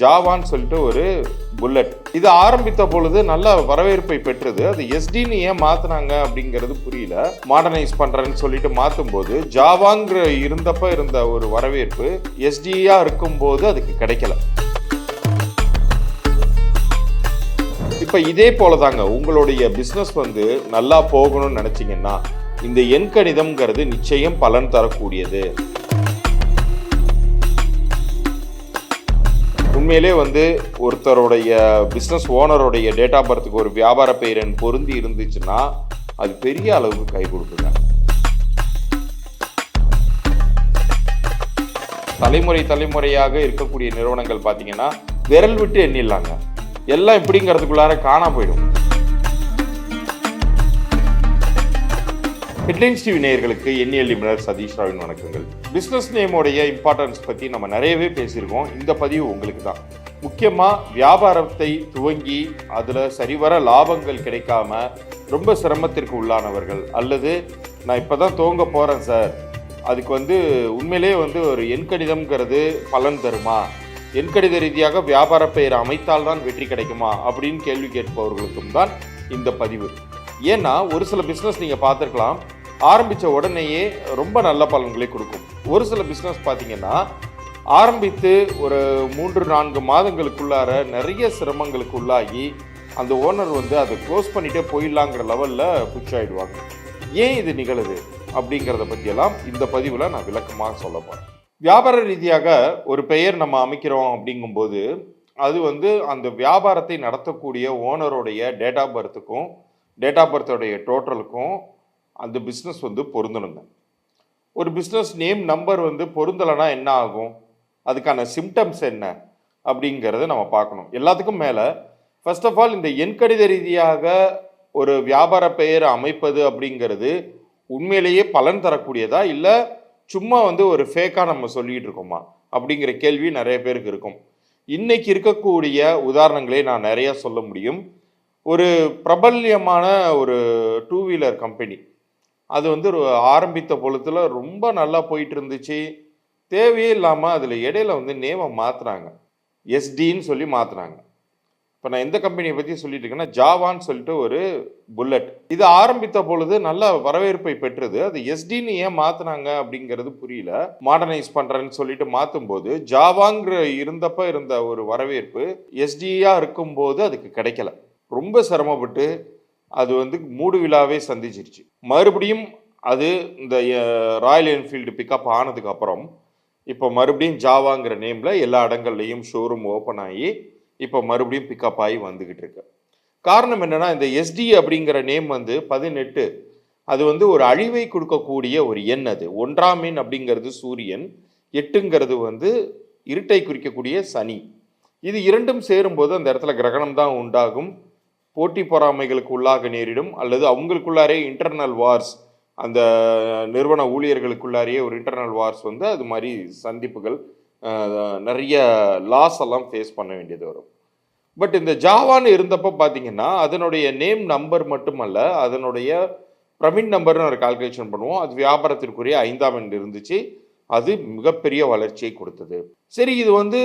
ஜாவான்னு சொல்லிட்டு ஒரு புல்லட் இது ஆரம்பித்த பொழுது நல்ல வரவேற்பை பெற்றது. அது எஸ்டின்னு ஏன் மாத்தினாங்க அப்படிங்கிறது புரியல. மாடர்னைஸ் பண்றேன்னு சொல்லிட்டு மாற்றும் போது ஜாவாங்கிற இருந்தப்ப இருந்த ஒரு வரவேற்பு எஸ்டியா இருக்கும்போது அதுக்கு கிடைக்கல. இப்போ இதே போல தாங்க உங்களுடைய பிஸ்னஸ் வந்து நல்லா போகணும்னு நினச்சிங்கன்னா இந்த எண்கணிதம்ங்கிறது நிச்சயம் பலன் தரக்கூடியது. உண்மையிலே வந்து ஒருத்தருடைய பிஸ்னஸ் ஓனருடைய டேட் ஆஃப் பர்த்துக்கு ஒரு வியாபார பெயரன் பொருந்தி இருந்துச்சுன்னா அது பெரிய அளவுக்கு கை கொடுக்குங்க. தலைமுறை தலைமுறையாக இருக்கக்கூடிய நிறுவனங்கள் பார்த்தீங்கன்னா விரல் விட்டு எண்ணிடலாங்க. எல்லாம் இப்படிங்கிறதுக்குள்ளார காணா போயிடும். ஹெட்லைன்ஸ் டிவி நேயர்களுக்கு எண்ணி நிபுணர் சதீஷ் ராவின் வணக்கங்கள். பிஸ்னஸ் நேமோடைய இம்பார்ட்டன்ஸ் பற்றி நம்ம நிறையவே பேசியிருக்கோம். இந்த பதிவு உங்களுக்கு தான் முக்கியமாக வியாபாரத்தை துவங்கி அதில் சரிவர லாபங்கள் கிடைக்காம ரொம்ப சிரமத்திற்கு உள்ளானவர்கள் அல்லது நான் இப்போ தான் துவங்க போகிறேன் சார். அதுக்கு வந்து உண்மையிலே வந்து ஒரு எண்கணிதம்ங்கிறது பலன் தருமா? எண்கணித ரீதியாக வியாபார பெயர் அமைத்தால் தான் வெற்றி கிடைக்குமா? அப்படின்னு கேள்வி கேட்பவர்களுக்கும் தான் இந்த பதிவு. ஏன்னா ஒரு சில பிஸ்னஸ் நீங்கள் பார்த்துருக்கலாம். ஆரம்பித்த உடனேயே ரொம்ப நல்ல பலன்களை கொடுக்கும். ஒரு சில பிஸ்னஸ் பார்த்தீங்கன்னா ஆரம்பித்து ஒரு மூன்று நான்கு மாதங்களுக்குள்ளார நிறைய சிரமங்களுக்கு உள்ளாகி அந்த ஓனர் வந்து அதை க்ளோஸ் பண்ணிட்டே போயிடலாங்கிற லெவலில் புஷ் ஆகிடுவாங்க ஏன் இது நிகழுது? அப்படிங்கிறத பற்றியெல்லாம் இந்த பதிவில் நான் விளக்கமாக சொல்ல போகிறேன் வியாபார ரீதியாக ஒரு பெயர் நம்ம அமைக்கிறோம் அப்படிங்கும்போது அது வந்து அந்த வியாபாரத்தை நடத்தக்கூடிய ஓனருடைய டேட் ஆஃப் பர்த்துக்கும் டேட் ஆஃப் பர்த்தோடைய டோட்டலுக்கும் அந்த பிஸ்னஸ் வந்து பொருந்தணுங்க. ஒரு பிஸ்னஸ் நேம் நம்பர் வந்து பொருந்தலைன்னா என்ன ஆகும்? அதுக்கான சிம்டம்ஸ் என்ன? அப்படிங்கிறத நம்ம பார்க்கணும். எல்லாத்துக்கும் மேலே ஃபர்ஸ்ட் ஆஃப் ஆல் இந்த எண்கணித ரீதியாக ஒரு வியாபார பெயர் அமைப்பது அப்படிங்கிறது உண்மையிலேயே பலன் தரக்கூடியதா? இல்லை சும்மா வந்து ஒரு ஃபேக்காக நம்ம சொல்லிகிட்டு இருக்கோமா? அப்படிங்கிற கேள்வி நிறைய பேருக்கு இருக்கும். இன்னைக்கு இருக்கக்கூடிய உதாரணங்களே நான் நிறையா சொல்ல முடியும். ஒரு பிரபல்யமான ஒரு டூ வீலர் கம்பெனி அது வந்து ஆரம்பித்த பொழுதுல ரொம்ப நல்லா போயிட்டு இருந்துச்சு தேவையே இல்லாமல் அதில் இடையில வந்து நேமை மாற்றுறாங்க எஸ்டின்னு சொல்லி மாற்றுறாங்க இப்போ நான் எந்த கம்பெனியை பற்றி சொல்லிட்டு இருக்கேன்னா ஜாவான்னு சொல்லிட்டு ஒரு புல்லட் இது ஆரம்பித்த பொழுது நல்ல வரவேற்பை பெற்றது. அது எஸ்டின்னு ஏன் மாற்றினாங்க அப்படிங்கிறது புரியல. மாடர்னைஸ் பண்ணுறேன்னு சொல்லிட்டு மாற்றும் போது ஜாவாங்கிற இருந்தப்ப இருந்த ஒரு வரவேற்பு எஸ்டியாக இருக்கும்போது அதுக்கு கிடைக்கல. ரொம்ப சிரமப்பட்டு அது வந்து மூடு விழாவே சந்திச்சிருச்சு. மறுபடியும் அது இந்த ராயல் என்ஃபீல்டு பிக்கப் ஆனதுக்கப்புறம் இப்போ மறுபடியும் ஜாவாங்கிற நேமில் எல்லா இடங்கள்லையும் ஷோரூம் ஓப்பன் ஆகி இப்போ மறுபடியும் பிக்கப் ஆகி வந்துக்கிட்டு இருக்கு. காரணம் என்னென்னா இந்த எஸ்டி அப்படிங்கிற நேம் வந்து பதினெட்டு அது வந்து ஒரு அழிவை கொடுக்கக்கூடிய ஒரு எண் அது. ஒன்றாம் எண் அப்படிங்கிறது சூரியன் எட்டுங்கிறது வந்து இருட்டை குறிக்கக்கூடிய சனி. இது இரண்டும் சேரும்போது அந்த இடத்துல கிரகணம் தான் உண்டாகும். போட்டி பொறாமைகளுக்கு உள்ளாக நேரிடும் அல்லது அவங்களுக்குள்ளாரே இன்டர்னல் வார்ஸ் அந்த நிறுவன ஊழியர்களுக்குள்ளாரையே ஒரு இன்டர்னல் வார்ஸ் வந்து அது மாதிரி சந்திப்புகள் நிறைய லாஸ் எல்லாம் ஃபேஸ் பண்ண வேண்டியது வரும். பட் இந்த ஜாவான்னு இருந்தப்போ பார்த்தீங்கன்னா அதனுடைய நேம் நம்பர் மட்டுமல்ல அதனுடைய பிரமிட் நம்பர்னு ஒரு கால்குலேஷன் பண்ணுவோம். அது வியாபாரத்திற்குரிய ஐந்தாம் எண் இருந்துச்சு. அது மிகப்பெரிய வளர்ச்சியை கொடுத்தது. சரி இது வந்து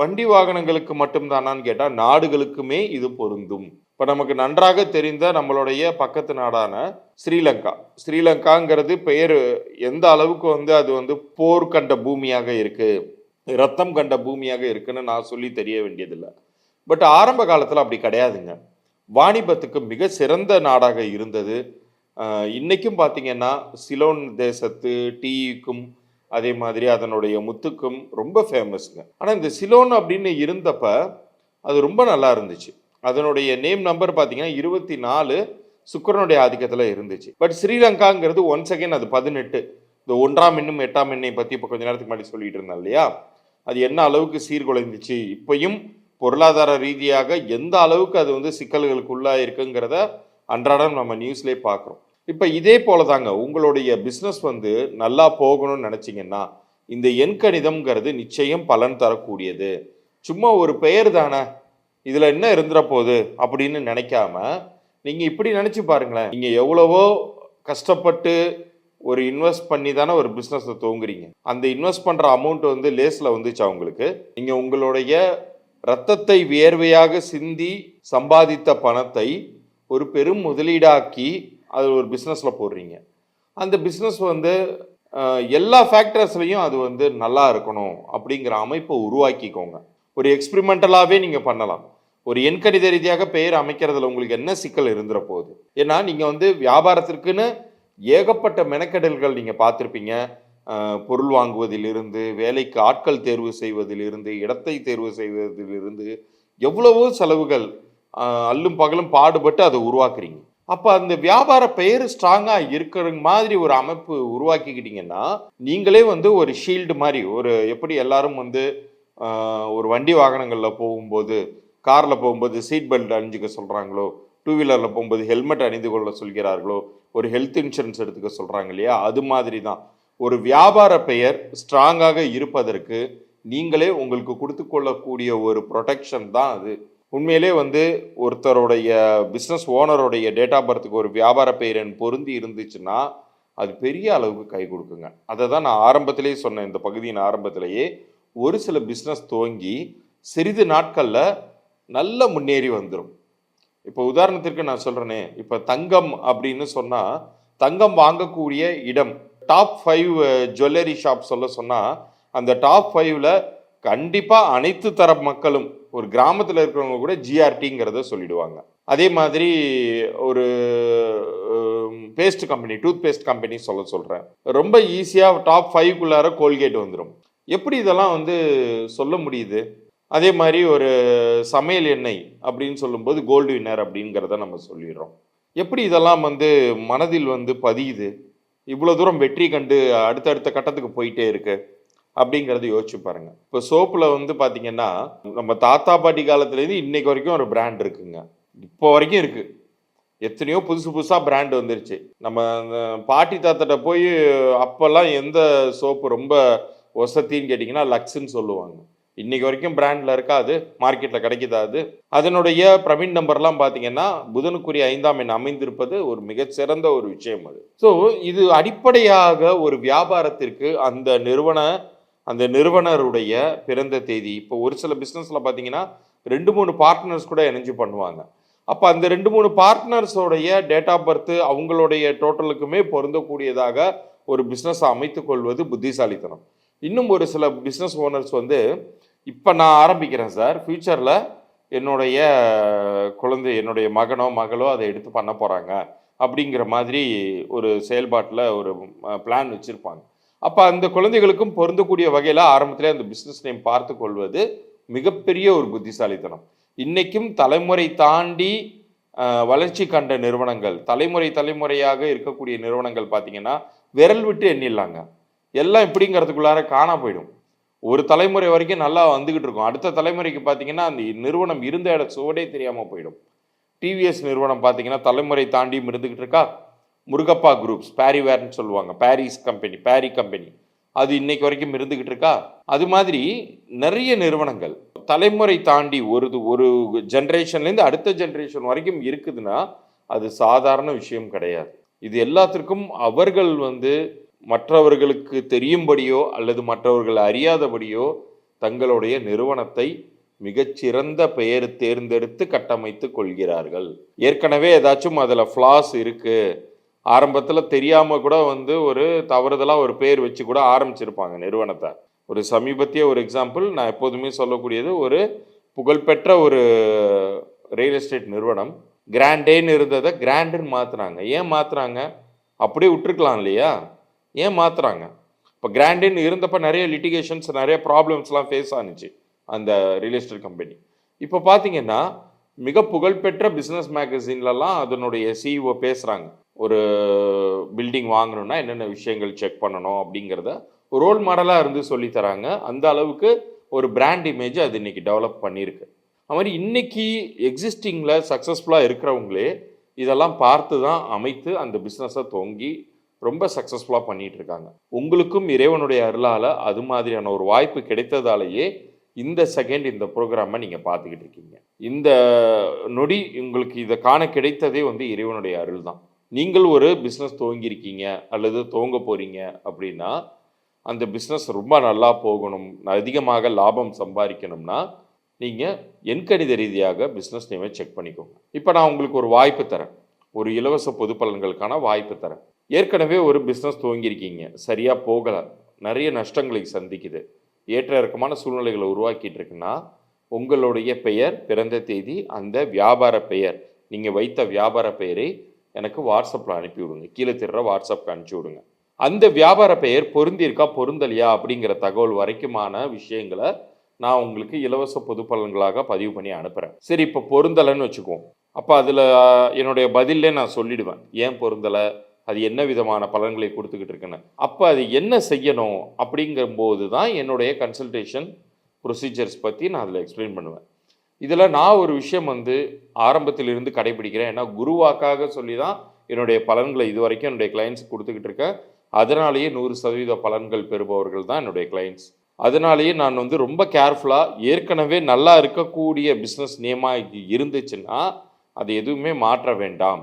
வண்டி வாகனங்களுக்கு மட்டும்தானான்னு கேட்டால் நாடுகளுக்குமே இது பொருந்தும். இப்போ நமக்கு நன்றாக தெரிந்த நம்மளுடைய பக்கத்து நாடான ஸ்ரீலங்கா. ஸ்ரீலங்காங்கிறது பெயர் எந்த அளவுக்கு வந்து அது வந்து போர் கண்ட பூமியாக இருக்குது ரத்தம் கண்ட பூமியாக இருக்குன்னு நான் சொல்லி தெரிய வேண்டியதில்லை. பட் ஆரம்ப காலத்தில் அப்படி கிடையாதுங்க. வாணிபத்துக்கு மிக சிறந்த நாடாக இருந்தது. இன்றைக்கும் பார்த்தீங்கன்னா சிலோன் தேசத்து டீக்கும் அதே மாதிரி அதனுடைய முத்துக்கும் ரொம்ப ஃபேமஸ்ங்க ஆனால் இந்த சிலோன் அப்படின்னு இருந்தப்ப அது ரொம்ப நல்லா இருந்துச்சு. அதனுடைய நேம் நம்பர் பார்த்தீங்கன்னா இருபத்தி நாலு சுக்கரனுடைய ஆதிக்கத்தில் இருந்துச்சு. பட் ஸ்ரீலங்காங்கிறது ஒன்ஸ் அகைன் அது பதினெட்டு. இந்த ஒன்றாம் எண்ணும் எட்டாம் எண்ணை பற்றி இப்போ கொஞ்ச நேரத்துக்கு முன்னாடி சொல்லிட்டு இருந்தேன் இல்லையா? அது என்ன அளவுக்கு சீர்குலைந்துச்சு இப்பையும் பொருளாதார ரீதியாக எந்த அளவுக்கு அது வந்து சிக்கல்களுக்குள்ளா இருக்குங்கிறத அன்றாடம் நம்ம நியூஸ்லேயே பார்க்குறோம் இப்போ இதே போல தாங்க உங்களுடைய பிஸ்னஸ் வந்து நல்லா போகணும்னு நினச்சிங்கன்னா இந்த எண்கணிதம்ங்கிறது நிச்சயம் பலன் தரக்கூடியது. சும்மா ஒரு பெயர் தானே? இதில் என்ன இருந்துற போகுது அப்படின்னு நினைக்காம நீங்கள் இப்படி நினச்சி பாருங்களேன். நீங்கள் எவ்வளவோ கஷ்டப்பட்டு ஒரு இன்வெஸ்ட் பண்ணி தானே ஒரு பிஸ்னஸை துவங்குறீங்க. அந்த இன்வெஸ்ட் பண்ணுற அமௌண்ட் வந்து லேஸில் வந்துச்சு உங்களுக்கு? நீங்கள் உங்களுடைய ரத்தத்தை வியர்வையாக சிந்தி சம்பாதித்த பணத்தை ஒரு பெரும் முதலீடாக்கி அது ஒரு பிஸ்னஸில் போடுறீங்க. அந்த பிஸ்னஸ் வந்து எல்லா ஃபேக்டர்ஸ்லையும் அது வந்து நல்லா இருக்கணும் அப்படிங்கிற அமைப்பை உருவாக்கிக்கோங்க. ஒரு எக்ஸ்பிரிமெண்டலாகவே நீங்கள் பண்ணலாம். ஒரு எண்கணித ரீதியாக பெயர் அமைக்கிறதுல உங்களுக்கு என்ன சிக்கல் இருந்துற போகுது ஏன்னா நீங்கள் வந்து வியாபாரத்திற்குன்னு ஏகப்பட்ட மெனக்கெடல்கள் நீங்கள் பார்த்துருப்பீங்க. பொருள் வாங்குவதிலிருந்து வேலைக்கு ஆட்கள் தேர்வு செய்வதிலிருந்து இடத்தை தேர்வு செய்வதிலிருந்து எவ்வளவோ செலவுகள் அல்லும் பகலும் பாடுபட்டு அதை உருவாக்குறீங்க. அப்போ அந்த வியாபார பெயர் ஸ்ட்ராங்காக இருக்கிற மாதிரி ஒரு அமைப்பு உருவாக்கிக்கிட்டீங்கன்னா நீங்களே வந்து ஒரு ஷீல்டு மாதிரி ஒரு எப்படி எல்லாரும் வந்து ஒரு வண்டி வாகனங்களில் போகும்போது காரில் போகும்போது சீட் பெல்ட் அணிஞ்சிக்க சொல்கிறாங்களோ டூ வீலரில் போகும்போது ஹெல்மெட் அணிந்து கொள்ள சொல்கிறார்களோ? ஒரு ஹெல்த் இன்சூரன்ஸ் எடுத்துக்க சொல்கிறாங்க இல்லையா? அது மாதிரி தான் ஒரு வியாபார பெயர் ஸ்ட்ராங்காக இருப்பதற்கு நீங்களே உங்களுக்கு கொடுத்து கொள்ளக்கூடிய ஒரு ப்ரொடெக்ஷன் தான் அது. உண்மையிலே வந்து ஒருத்தருடைய பிஸ்னஸ் ஓனருடைய டேட்டா பர்த்துக்கு ஒரு வியாபார பெயர் பொருந்தி இருந்துச்சுன்னா அது பெரிய அளவுக்கு கை கொடுக்குங்க. அதை தான் நான் ஆரம்பத்திலேயே சொன்னேன். இந்த பகுதியின் ஆரம்பத்திலேயே ஒரு சில பிஸ்னஸ் துவங்கி சிறிது நாட்களில் நல்ல முன்னேறி வந்துடும் இப்போ உதாரணத்திற்கு நான் சொல்கிறேனே இப்போ தங்கம் அப்படின்னு சொன்னால் தங்கம் வாங்கக்கூடிய இடம் டாப் ஃபைவ் ஜுவல்லரி ஷாப் சொல்ல சொன்னால் அந்த டாப் ஃபைவ்ல கண்டிப்பாக அனைத்து தர மக்களும் ஒரு கிராமத்தில் இருக்கிறவங்க கூட ஜிஆர்டிங்கிறத சொல்லிடுவாங்க. அதே மாதிரி ஒரு paste company tooth paste company சொல்ல சொல்கிறேன் ரொம்ப ஈஸியாக டாப் ஃபைவ்க்குள்ளார கோல்கேட் வந்துடும் எப்படி இதெல்லாம் வந்து சொல்ல முடியுது? அதே மாதிரி ஒரு சமையல் எண்ணெய் அப்படின்னு சொல்லும்போது கோல்டு வின்னர் அப்படிங்கிறத நம்ம சொல்லிடுறோம். எப்படி இதெல்லாம் வந்து மனதில் வந்து பதியுது? இவ்வளோ தூரம் வெற்றி கண்டு அடுத்தடுத்த கட்டத்துக்கு போயிட்டே இருக்கு அப்படிங்கிறத யோசிச்சு பாருங்க. இப்போ சோப்பில் வந்து பார்த்தீங்கன்னா நம்ம தாத்தா பாட்டி காலத்துலேருந்து இன்னைக்கு வரைக்கும் ஒரு பிராண்ட் இருக்குங்க. இப்போ வரைக்கும் இருக்கு. எத்தனையோ புதுசு புதுசாக பிராண்ட் வந்துருச்சு. நம்ம அந்த பாட்டி தாத்தாட்ட போய் அப்போல்லாம் எந்த சோப்பு ரொம்ப ஒசத்தின்னு கேட்டிங்கன்னா லக்ஸுன்னு சொல்லுவாங்க. இன்னைக்கு வரைக்கும் பிராண்டில் இருக்கா அது? மார்க்கெட்டில் கிடைக்குதா அது? அதனுடைய பிரவீன் நம்பர்லாம் பார்த்தீங்கன்னா புதனுக்குரிய ஐந்தாம் எண் அமைந்திருப்பது ஒரு மிகச்சிறந்த ஒரு விஷயம் அது. ஸோ இது அடிப்படையாக ஒரு வியாபாரத்திற்கு அந்த நிறுவன அந்த நிறுவனருடைய பிறந்த தேதி இப்போ ஒரு சில பிஸ்னஸில் பார்த்தீங்கன்னா ரெண்டு மூணு பார்ட்னர்ஸ் கூட இணைஞ்சு பண்ணுவாங்க. அப்போ அந்த ரெண்டு மூணு பார்ட்னர்ஸோடைய டேட் ஆஃப் பர்த் அவங்களுடைய டோட்டலுக்குமே பொருந்தக்கூடியதாக ஒரு பிஸ்னஸ் அமைத்து கொள்வது புத்திசாலித்தனம். இன்னும் ஒரு சில பிஸ்னஸ் ஓனர்ஸ் வந்து இப்போ நான் ஆரம்பிக்கிறேன் சார். ஃப்யூச்சரில் என்னுடைய குழந்தை என்னுடைய மகனோ மகளோ அதை எடுத்து பண்ண போகிறாங்க அப்படிங்கிற மாதிரி ஒரு செயல்பாட்டில் ஒரு பிளான் வச்சுருப்பாங்க. அப்போ அந்த குழந்தைகளுக்கும் பொருந்தக்கூடிய வகையில் ஆரம்பத்திலே அந்த பிஸ்னஸ் நேம் பார்த்து கொள்வது மிகப்பெரிய ஒரு புத்திசாலித்தனம். இன்றைக்கும் தலைமுறை தாண்டி வளர்ச்சி கண்ட நிறுவனங்கள் தலைமுறை தலைமுறையாக இருக்கக்கூடிய நிறுவனங்கள் பார்த்தீங்கன்னா விரல் விட்டு எண்ணிடலாங்க. எல்லாம் இப்படிங்கிறதுக்குள்ளார காணா போயிடும். ஒரு தலைமுறை வரைக்கும் நல்லா வந்துக்கிட்டு இருக்கும். அடுத்த தலைமுறைக்கு பார்த்தீங்கன்னா அந்த நிறுவனம் இருந்த இட சுவடே தெரியாமல் போயிடும். டிவிஎஸ் நிறுவனம் பார்த்தீங்கன்னா தலைமுறை தாண்டியும் இருந்துக்கிட்டு இருக்கா? முருகப்பா குரூப்ஸ் பேரிவேர்னு சொல்லுவாங்க. பாரிஸ் கம்பெனி பேரி கம்பெனி அது இன்னைக்கு வரைக்கும் இருந்துக்கிட்டு இருக்கா? அது மாதிரி நிறைய நிறுவனங்கள் தலைமுறை தாண்டி ஒரு ஒரு ஜென்ரேஷன்லேருந்து அடுத்த ஜென்ரேஷன் வரைக்கும் இருக்குதுன்னா அது சாதாரண விஷயம் கிடையாது. இது எல்லாத்திற்கும் அவர்கள் வந்து மற்றவர்களுக்கு தெரியும்படியோ அல்லது மற்றவர்கள் அறியாதபடியோ தங்களுடைய நிறுவனத்தை மிகச்சிறந்த பெயர் தேர்ந்தெடுத்து கட்டமைத்து கொள்கிறார்கள். ஏற்கனவே ஏதாச்சும் அதில் ஃப்ளாஸ் இருக்குது ஆரம்பத்தில் தெரியாமல் கூட வந்து ஒரு தவறுதலாக ஒரு பேர் வச்சு கூட ஆரம்பிச்சிருப்பாங்க நிறுவனத்தை. ஒரு சமீபத்திய ஒரு எக்ஸாம்பிள் நான் எப்போதுமே சொல்லக்கூடியது ஒரு புகழ்பெற்ற ஒரு ரியல் எஸ்டேட் நிறுவனம் கிராண்டேன்னு இருந்ததை கிராண்டுன்னு மாற்றுறாங்க ஏன் மாற்றுறாங்க அப்படியே விட்டுருக்கலாம் இல்லையா? ஏன் மாற்றுறாங்க இப்போ கிராண்டின் இருந்தப்போ நிறைய லிட்டிகேஷன்ஸ் நிறைய ப்ராப்ளம்ஸ்லாம் ஃபேஸ் ஆனுச்சு அந்த ரியல் எஸ்டேட் கம்பெனி இப்போ பார்த்தீங்கன்னா மிக புகழ்பெற்ற பிஸ்னஸ் மேகசின்லலாம் அதனுடைய சிஇஓ பேசுகிறாங்க ஒரு பில்டிங் வாங்கணும்னா என்னென்ன விஷயங்கள் செக் பண்ணணும் அப்படிங்கிறத ரோல் மாடலாக இருந்து சொல்லித்தராங்க அந்த அளவுக்கு ஒரு பிராண்ட் இமேஜ் அது இன்னைக்கு டெவலப் பண்ணியிருக்கு. அது மாதிரி இன்றைக்கி எக்ஸிஸ்டிங்கில் சக்ஸஸ்ஃபுல்லாக இருக்கிறவங்களே இதெல்லாம் பார்த்து தான் அமைத்து அந்த பிஸ்னஸை தொங்கி ரொம்ப சக்ஸஸ்ஃபுல்லாக பண்ணிட்டு இருக்காங்க உங்களுக்கும் இறைவனுடைய அருளால் அது மாதிரியான ஒரு வாய்ப்பு கிடைத்ததாலேயே இந்த செகண்ட் இந்த ப்ரோக்ராமை நீங்கள் பார்த்துக்கிட்டு இருக்கீங்க. இந்த நொடி உங்களுக்கு இதை காண கிடைத்ததே வந்து இறைவனுடைய அருள் தான் நீங்கள் ஒரு பிஸ்னஸ் துவங்கியிருக்கீங்க அல்லது துவங்க போகிறீங்க அப்படின்னா அந்த பிஸ்னஸ் ரொம்ப நல்லா போகணும் அதிகமாக லாபம் சம்பாதிக்கணும்னா நீங்கள் எண்கணித ரீதியாக பிஸ்னஸ் நேமை செக் பண்ணிக்கோங்க. இப்போ நான் உங்களுக்கு ஒரு வாய்ப்பு தரேன். ஒரு இலவச பொது பலன்களுக்கான வாய்ப்பு தரேன். ஏற்கனவே ஒரு பிஸ்னஸ் துவங்கியிருக்கீங்க. சரியாக போகலை. நிறைய நஷ்டங்களை சந்திக்குது. ஏற்ற இறக்கமான சூழ்நிலைகளை உருவாக்கிட்டு இருக்குன்னா உங்களுடைய பெயர் பிறந்த தேதி அந்த வியாபார பெயர் நீங்கள் வைத்த வியாபார பெயரை எனக்கு வாட்ஸ்அப்பில் அனுப்பி விடுங்க கீழே திருற வாட்ஸ்அப்க்கு அனுப்பிச்சி விடுங்க அந்த வியாபார பெயர் பொருந்திருக்கா பொருந்தலையா அப்படிங்கிற தகவல் வரைக்குமான விஷயங்களை நான் உங்களுக்கு இலவச பொது பலன்களாக பதிவு பண்ணி அனுப்புகிறேன் சரி இப்போ பொருந்தலைன்னு வச்சுக்குவோம். அப்போ அதில் என்னுடைய பதிலே நான் சொல்லிடுவேன். ஏன் பொருந்தலை? அது என்ன விதமான பலன்களை கொடுத்துக்கிட்டு இருக்குன்னு. அப்போ அது என்ன செய்யணும் அப்படிங்கும்போது தான் என்னுடைய கன்சல்டேஷன் ப்ரொசீஜர்ஸ் பற்றி நான் அதில் எக்ஸ்பிளைன் பண்ணுவேன். இதில் நான் ஒரு விஷயம் வந்து ஆரம்பத்திலிருந்து கடைபிடிக்கிறேன். ஏன்னா குருவாக்காக சொல்லி தான் என்னுடைய பலன்களை இது வரைக்கும் என்னுடைய கிளைண்ட்ஸ் கொடுத்துக்கிட்டு இருக்கேன். அதனாலேயே நூறு சதவீத பலன்கள் பெறுபவர்கள் தான் என்னுடைய கிளைண்ட்ஸ் அதனாலேயே நான் வந்து ரொம்ப கேர்ஃபுல்லாக ஏற்கனவே நல்லா இருக்கக்கூடிய பிஸ்னஸ் நேமாக இருந்துச்சுன்னா அது எதுவுமே மாற்ற வேண்டாம்.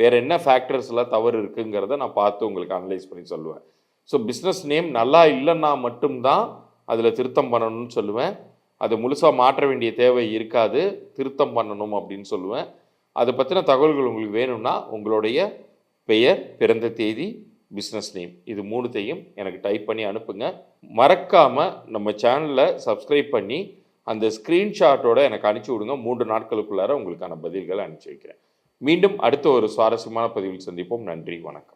வேறு என்ன ஃபேக்டர்ஸில் தவறு இருக்குங்கிறத நான் பார்த்து உங்களுக்கு அனலைஸ் பண்ணி சொல்லுவேன். ஸோ பிஸ்னஸ் நேம் நல்லா இல்லைன்னா மட்டும்தான் அதில் திருத்தம் பண்ணணும்னு சொல்லுவேன். அது முழுசாக மாற்ற வேண்டிய தேவை இருக்காது திருத்தம் பண்ணணும் அப்படின்னு சொல்லுவேன். அதை பற்றின தகவல்கள் உங்களுக்கு வேணும்னா உங்களுடைய பெயர் பிறந்த தேதி பிஸ்னஸ் நேம் இது மூணுத்தையும் எனக்கு டைப் பண்ணி அனுப்புங்க. மறக்காமல் நம்ம சேனலில் சப்ஸ்கிரைப் பண்ணி அந்த ஸ்க்ரீன்ஷாட்டோட எனக்கு அனுப்பிச்சி விடுங்க. மூன்று நாட்களுக்குள்ளார உங்களுக்கான பதில்களை அனுப்பிச்சி வைக்கிறேன். மீண்டும் அடுத்த ஒரு சுவாரஸ்யமான பதிவில் சந்திப்போம். நன்றி வணக்கம்.